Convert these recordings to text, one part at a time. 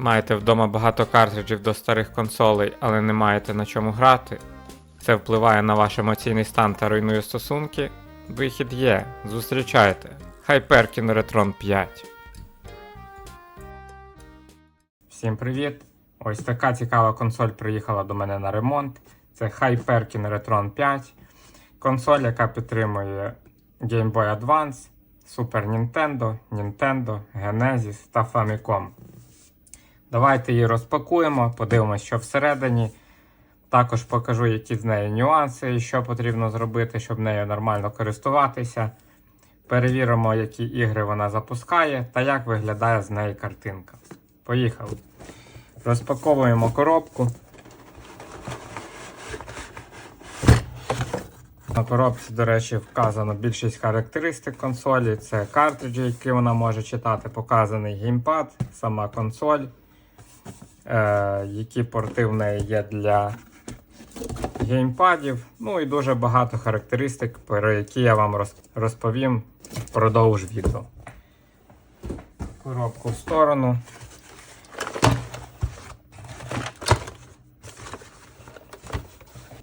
Маєте вдома багато картриджів до старих консолей, але не маєте на чому грати. Це впливає на ваш емоційний стан та руйнує стосунки. Вихід є. Зустрічайте. Hyperkin Retron 5. Всім привіт! Ось така цікава консоль приїхала до мене на ремонт. Це Hyperkin Retron 5. Консоль, яка підтримує Game Boy Advance, Super Nintendo, Nintendo, Genesis та Famicom. Давайте її розпакуємо, подивимося, що всередині. Також покажу, які з неї нюанси і що потрібно зробити, щоб нею нормально користуватися. Перевіримо, які ігри вона запускає та як виглядає з неї картинка. Поїхали. Розпаковуємо коробку. На коробці, до речі, вказано більшість характеристик консолі. Це картриджі, які вона може читати, показаний геймпад, сама консоль, які порти в неї є для геймпадів. Ну і дуже багато характеристик, про які я вам розповім впродовж відео. Коробку в сторону.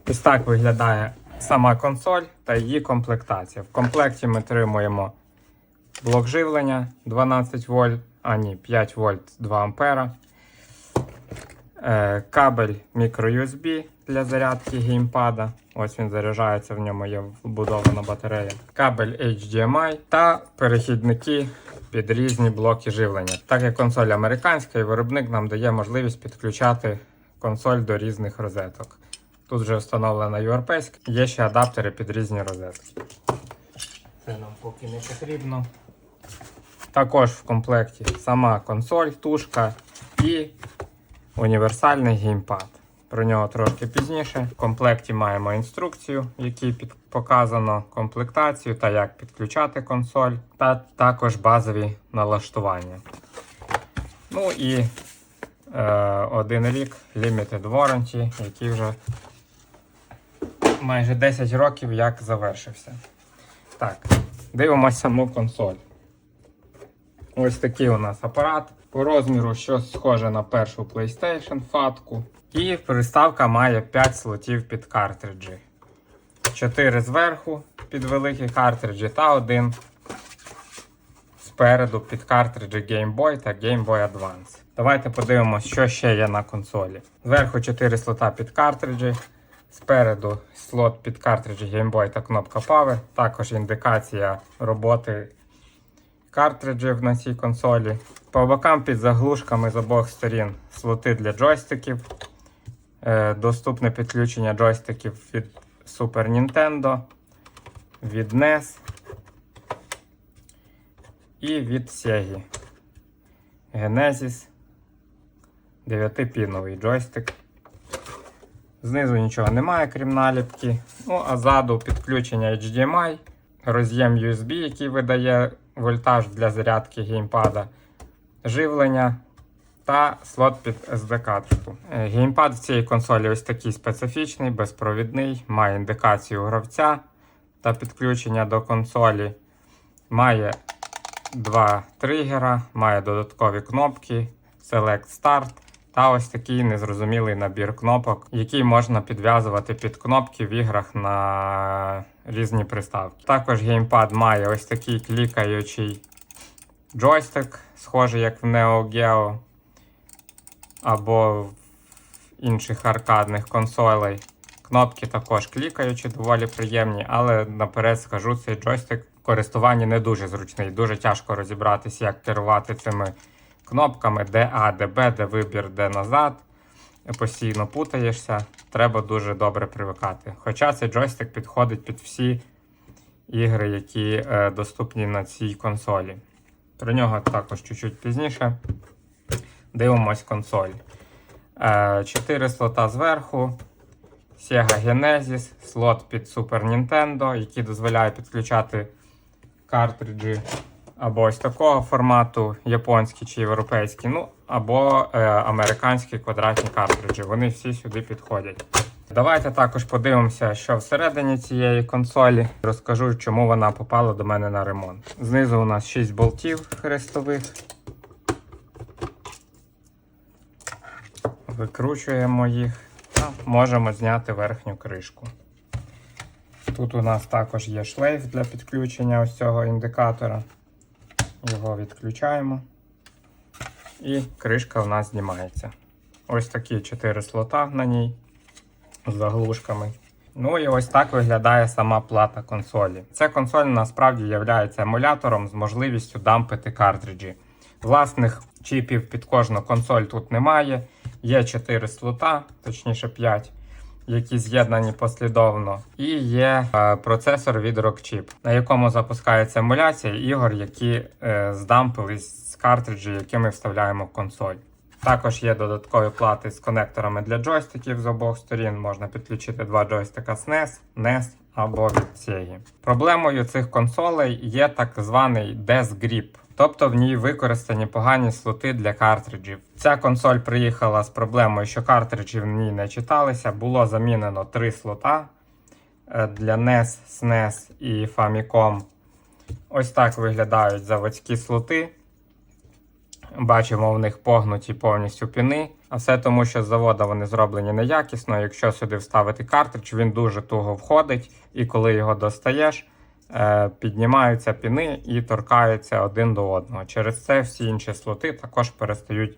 Ось так виглядає сама консоль та її комплектація. В комплекті ми отримуємо блок живлення 12 вольт, а ні, 5 вольт 2 ампера. Е, кабель microUSB для зарядки геймпада. Ось він заряджається, в ньому є вбудована батарея. Кабель HDMI та перехідники під різні блоки живлення. Так як консоль американська, і виробник нам дає можливість підключати консоль до різних розеток. Тут вже встановлена європейська, є ще адаптери під різні розетки. Це нам поки не потрібно. Також в комплекті сама консоль, тушка і універсальний геймпад. Про нього трошки пізніше. В комплекті маємо інструкцію, в якій під... показано комплектацію та як підключати консоль, та також базові налаштування. Ну і е, один рік Limited Warranty, який вже майже 10 років як завершився. Так, дивимося саму консоль. Ось такий у нас апарат. По розміру щось схоже на першу PlayStation фатку. І приставка має 5 слотів під картриджі. 4 зверху під великі картриджі та один спереду під картриджі Game Boy та Game Boy Advance. Давайте подивимося, що ще є на консолі. Зверху 4 слота під картриджі. Спереду слот під картриджі Game Boy та кнопка Power. Також індикація роботи картриджів на цій консолі. По бокам під заглушками з обох сторін слоти для джойстиків. Е, доступне підключення джойстиків від Super Nintendo, від NES і від Sega. Genesis 9-піновий джойстик. Знизу нічого немає, крім наліпки. Ну, а ззаду підключення HDMI, роз'єм USB, який видає вольтаж для зарядки геймпада, живлення та слот під SD-картку. Е, Геймпад в цій консолі ось такий специфічний, безпровідний, має індикацію гравця та підключення до консолі. Має два тригера, має додаткові кнопки, Select Start та ось такий незрозумілий набір кнопок, який можна підв'язувати під кнопки в іграх на різні приставки. Також геймпад має ось такий клікаючий джойстик, схожий як в Neo Geo або в інших аркадних консолей. Кнопки також клікаючі, доволі приємні, але наперед скажу, цей джойстик в користуванні не дуже зручний. Дуже тяжко розібратися, як керувати цими кнопками, де А, де Б, де вибір, де назад. Постійно путаєшся, треба дуже добре привикати. Хоча цей джойстик підходить під всі ігри, які е, доступні на цій консолі. Про нього також чуть-чуть пізніше. Дивимось консоль. Е, 4 слота зверху. Sega Genesis, слот під Super Nintendo, який дозволяє підключати картриджі або ось такого формату, японські чи європейські, ну або е, американські квадратні картриджі. Вони всі сюди підходять. Давайте також подивимося, що всередині цієї консолі. Розкажу, чому вона попала до мене на ремонт. Знизу у нас 6 болтів хрестових. Викручуємо їх та можемо зняти верхню кришку. Тут у нас також є шлейф для підключення ось цього індикатора. Його відключаємо. І кришка у нас знімається. Ось такі 4 слота на ній заглушками. Ну і ось так виглядає сама плата консолі. Ця консоль насправді є емулятором з можливістю дампити картриджі. Власних чіпів під кожну консоль тут немає. Є 4 слота, точніше 5, які з'єднані послідовно. І є е, процесор від Rockchip, на якому запускається емуляція ігор, які е, здампились з картриджі, які ми вставляємо в консоль. Також є додаткові плати з конекторами для джойстиків з обох сторін. Можна підключити два джойстика SNES, NES або від Sega. Проблемою цих консолей є так званий Death тобто в ній використані погані слоти для картриджів. Ця консоль приїхала з проблемою, що картриджі в ній не читалися. Було замінено три слота е, для NES, SNES і Famicom. Ось так виглядають заводські слоти. Бачимо в них погнуті повністю піни. А все тому, що з завода вони зроблені неякісно. Якщо сюди вставити картридж, він дуже туго входить, і коли його достаєш, е, піднімаються піни і торкаються один до одного. Через це всі інші слоти також перестають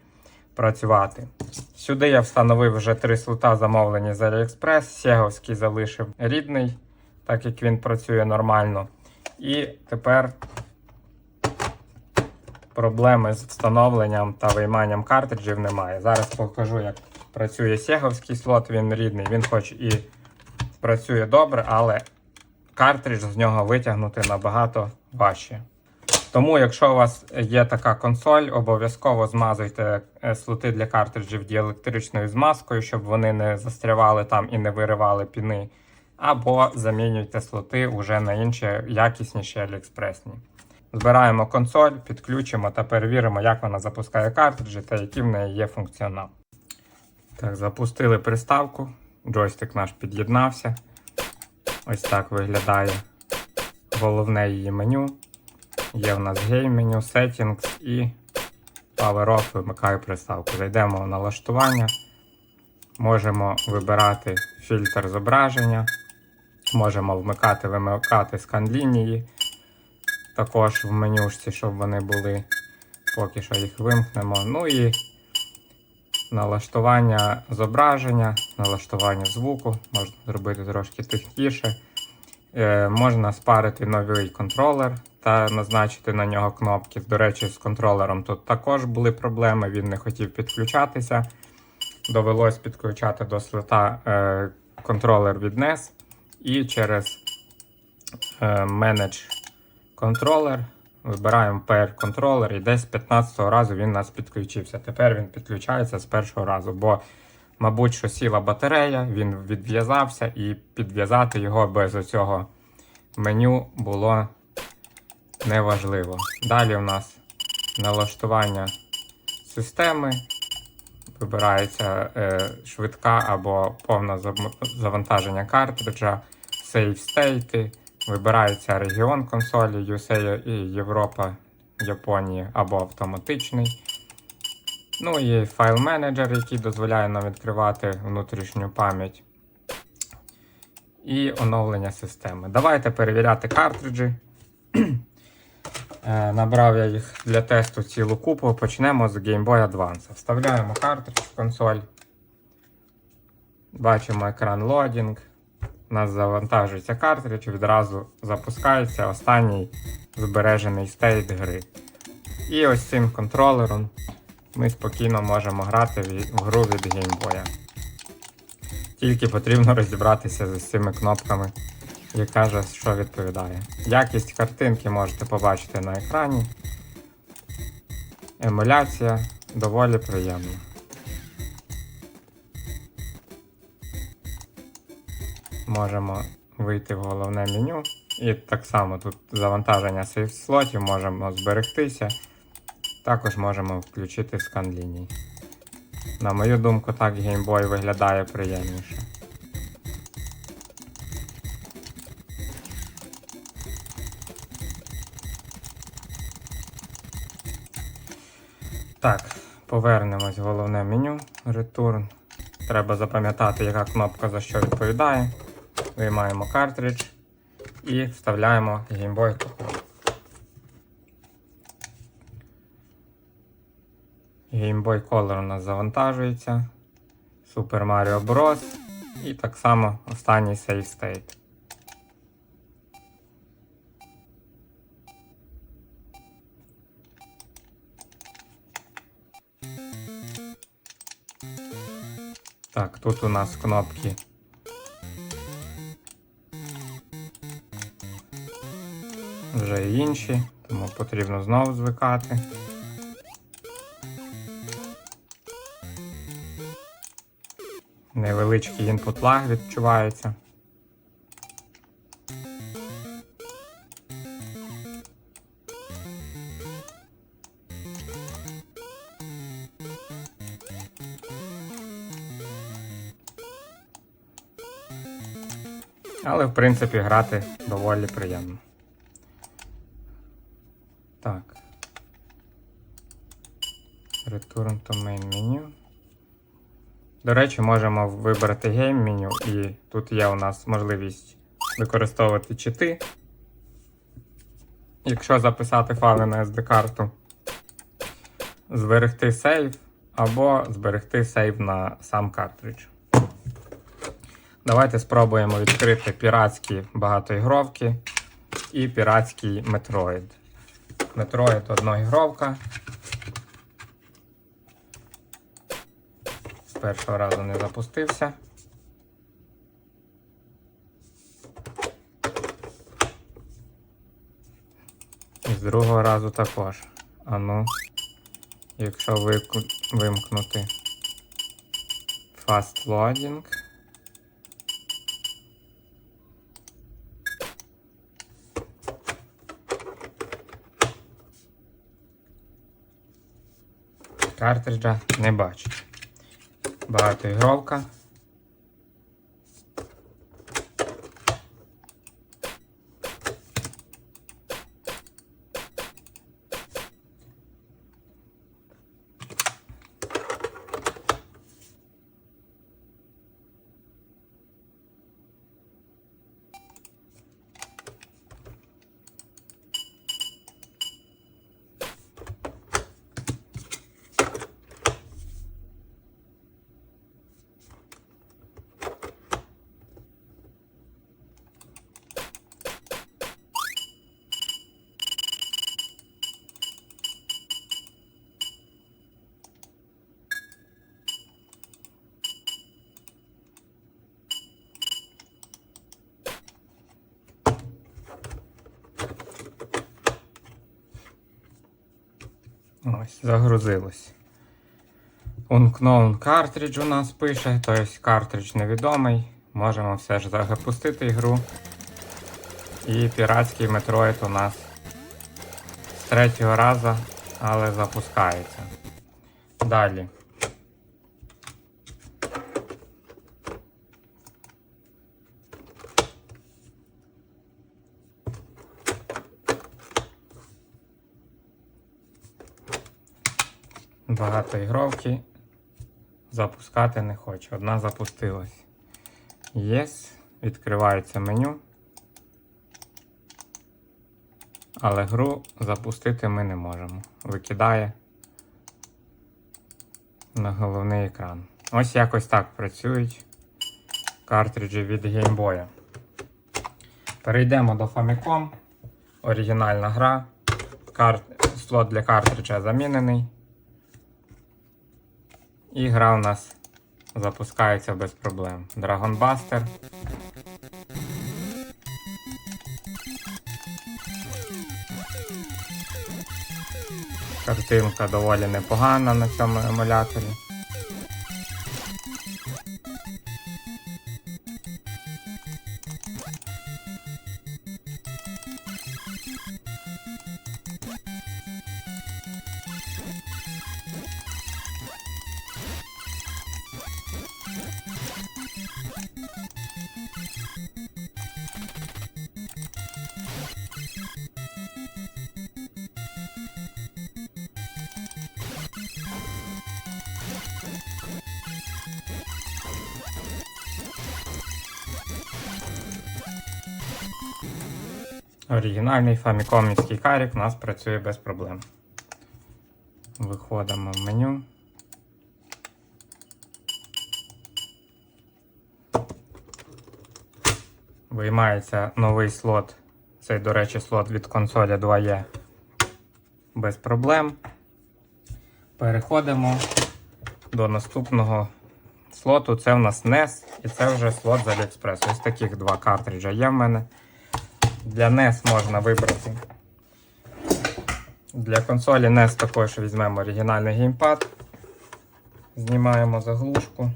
працювати. Сюди я встановив вже три слота, замовлені з AliExpress. Сєговський залишив рідний, так як він працює нормально. І тепер проблеми з встановленням та вийманням картриджів немає. Зараз покажу, як працює сєговський слот, він рідний, він хоч і працює добре, але картридж з нього витягнути набагато важче. Тому, якщо у вас є така консоль, обов'язково змазуйте е, слоти для картриджів діелектричною змазкою, щоб вони не застрявали там і не виривали піни. Або замінюйте слоти уже на інші якісніші аліекспресні. Збираємо консоль, підключимо та перевіримо, як вона запускає картриджі та який в неї є функціонал. Так, запустили приставку. Джойстик наш під'єднався. Ось так виглядає головне її меню. Є в нас гейм меню, Settings і Power Off вимикаю приставку. Зайдемо в налаштування. Можемо вибирати фільтр зображення. Можемо вмикати, вимикати скан лінії. Також в менюшці, щоб вони були. Поки що їх вимкнемо. Ну і налаштування зображення, налаштування звуку. Можна зробити трошки тихіше. Е, можна спарити новий контролер та назначити на нього кнопки. До речі, з контролером тут також були проблеми, він не хотів підключатися. Довелось підключати до слота е, контролер від NES і через е, Manage контролер. Вибираємо PR контролер і десь з 15-го разу він у нас підключився. Тепер він підключається з першого разу, бо, мабуть, що сіла батарея, він відв'язався і підв'язати його без оцього меню було неважливо. Далі у нас налаштування системи. Вибирається е, швидка або повне завантаження картриджа, сейф стейти. Вибирається регіон консолі USA і Європа, Японія або автоматичний. Ну і файл менеджер, який дозволяє нам відкривати внутрішню пам'ять. І оновлення системи. Давайте перевіряти картриджі. Е, Набрав я їх для тесту цілу купу. Почнемо з Game Boy Advance. Вставляємо картридж в консоль. Бачимо екран лодінг. У нас завантажується картридж, відразу запускається останній збережений стейт гри. І ось цим контролером ми спокійно можемо грати в гру від Boy. Тільки потрібно розібратися з цими кнопками, яка же що відповідає. Якість картинки можете побачити на екрані. Емуляція доволі приємна. Можемо вийти в головне меню. І так само тут завантаження сейф слотів, можемо зберегтися. Також можемо включити скан ліній. На мою думку, так Boy виглядає приємніше. Так, Повернемось в головне меню Return. Треба запам'ятати, яка кнопка за що відповідає. Виймаємо картридж і вставляємо Boy Color. Game Color у нас завантажується. Super Mario Bros. І так само останній Save State. Так, тут у нас кнопки. Вже інші, тому потрібно знову звикати. Невеличкий інпут лаг відчувається. Але в принципі грати доволі приємно. Так. Return to main menu. До речі, можемо вибрати гейм меню, і тут є у нас можливість використовувати чити. Якщо записати файли на SD-карту, зберегти сейв або зберегти сейв на сам картридж. Давайте спробуємо відкрити піратські багатоігровки і піратський Metroid. Metroid одноігровка. З першого разу не запустився. І з другого разу також. А ну, якщо вимкнути Fast Loading. Картриджа не бачить. Багатоігровка. Ось, загрузилось. Unknown картридж у нас пише, тобто картридж невідомий. Можемо все ж запустити ігру. І піратський метроїд у нас з третього разу, але запускається. Далі. Багато ігровки запускати не хочу. Одна запустилась. Yes. Відкривається меню. Але гру запустити ми не можемо. Викидає на головний екран. Ось якось так працюють картриджі від Boy. Перейдемо до Famicom. Оригінальна гра. Кар... Слот для картриджа замінений. Ігра гра у нас запускається без проблем. Драгонбастер. Картинка доволі непогана на цьому емуляторі. Оригінальний фамікомівський карік у нас працює без проблем. Виходимо в меню. Виймається новий слот. Цей, до речі, слот від консолі 2E без проблем. Переходимо до наступного слоту. Це в нас NES і це вже слот з AliExpress. Ось таких два картриджа є в мене. Для NES можна вибрати. Для консолі NES також візьмемо оригінальний геймпад. Знімаємо заглушку.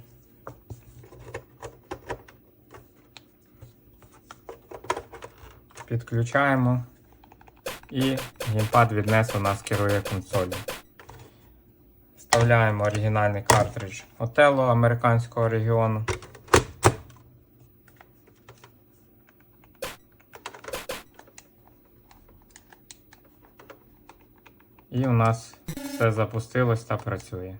Підключаємо. І геймпад від NES у нас керує консолью. Вставляємо оригінальний картридж Othello американського регіону. І у нас все запустилось та працює.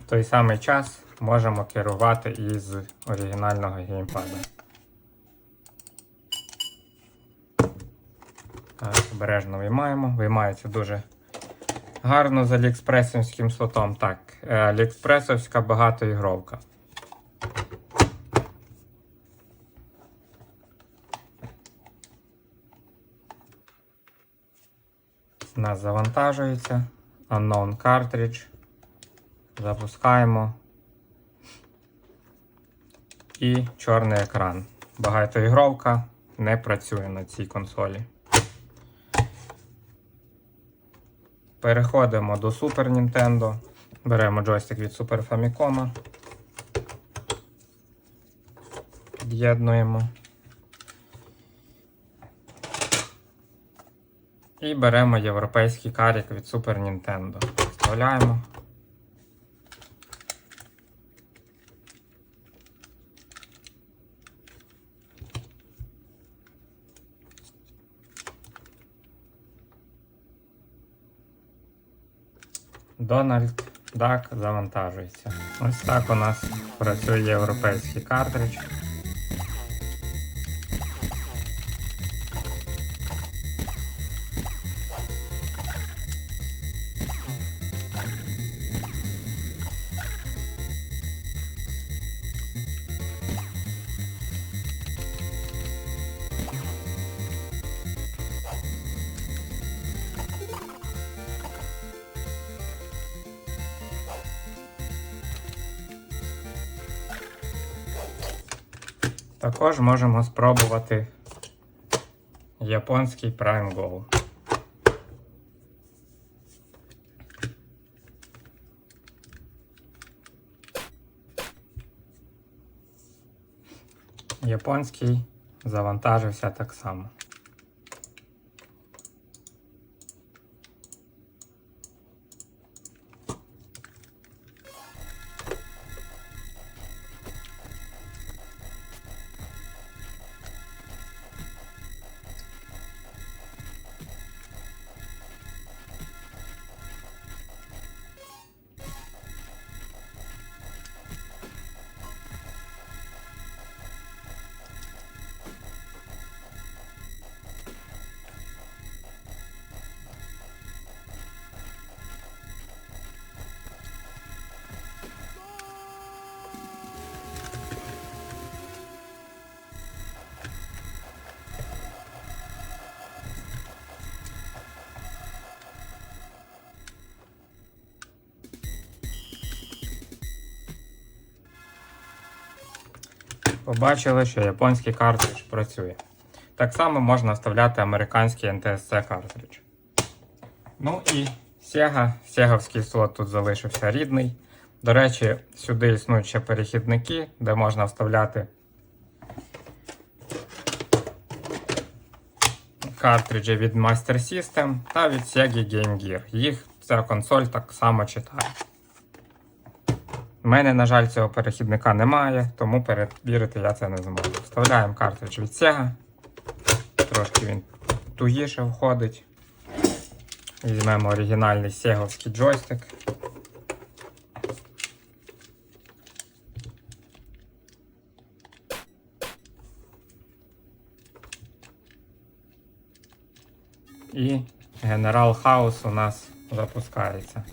В той самий час можемо керувати із оригінального геймпада. Так, обережно виймаємо. Виймається дуже гарно з аліекспресовським слотом. Так, е, аліекспресовська багатоігровка. У нас завантажується. Unknown cartridge. Запускаємо. І чорний екран. Багатоігровка не працює на цій консолі. Переходимо до Super Nintendo. Беремо джойстик від Super Famicom. Під'єднуємо. І беремо європейський карік від Super Nintendo. Вставляємо. Дональд Дак завантажується. Ось так у нас працює європейський картридж. Також можемо спробувати японський Prime Go. Японський завантажився так само. Побачили, що японський картридж працює. Так само можна вставляти американський NTSC картридж. Ну і Sega. Сеговський слот тут залишився рідний. До речі, сюди існують ще перехідники, де можна вставляти картриджі від Master System та від Sega Game Gear. Їх ця консоль так само читає. У мене, на жаль, цього перехідника немає, тому перевірити я це не зможу. Вставляємо картридж від Sega. Трошки він тугіше входить. Візьмемо оригінальний сеговський джойстик. І генерал хаус у нас запускається.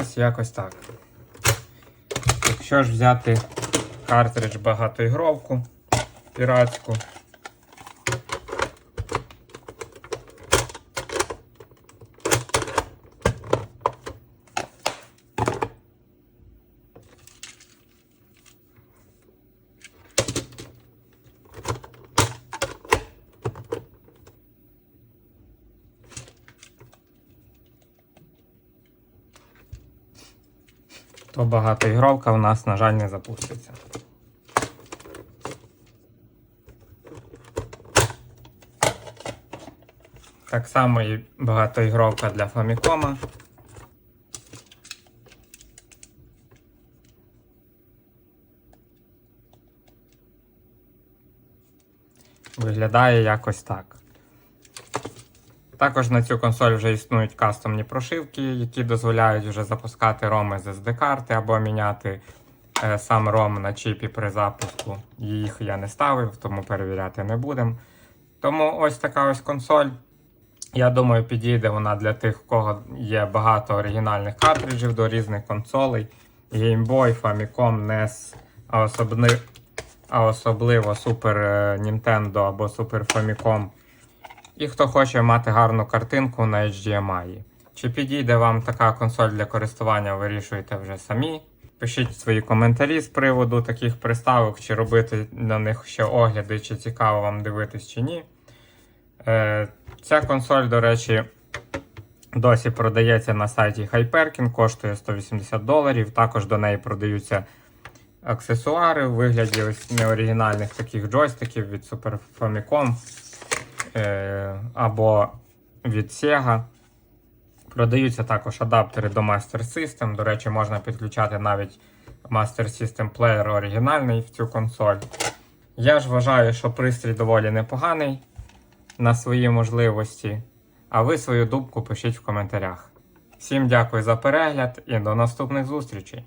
Ось якось так. Якщо ж взяти картридж багатоігровку піратську. То багатоігровка у нас, на жаль, не запуститься. Так само і багатоігровка для Famicom. Виглядає якось так. Також на цю консоль вже існують кастомні прошивки, які дозволяють вже запускати роми з SD-карти або міняти е, сам ром на чіпі при запуску. Їх я не ставив, тому перевіряти не будемо. Тому ось така ось консоль. Я думаю, підійде вона для тих, у кого є багато оригінальних картриджів до різних консолей. Game Boy, Famicom, NES, а, особни... а особливо Super Nintendo або Super Famicom. І хто хоче мати гарну картинку на HDMI. Чи підійде вам така консоль для користування, вирішуйте вже самі. Пишіть свої коментарі з приводу таких приставок, чи робити на них ще огляди, чи цікаво вам дивитись чи ні. Е, ця консоль, до речі, досі продається на сайті Hyperkin, коштує 180 доларів. Також до неї продаються аксесуари у вигляді ось неоригінальних таких джойстиків від Super Famicom або від Sega. Продаються також адаптери до Master System. До речі, можна підключати навіть Master System Player оригінальний в цю консоль. Я ж вважаю, що пристрій доволі непоганий на свої можливості. А ви свою думку пишіть в коментарях. Всім дякую за перегляд і до наступних зустрічей!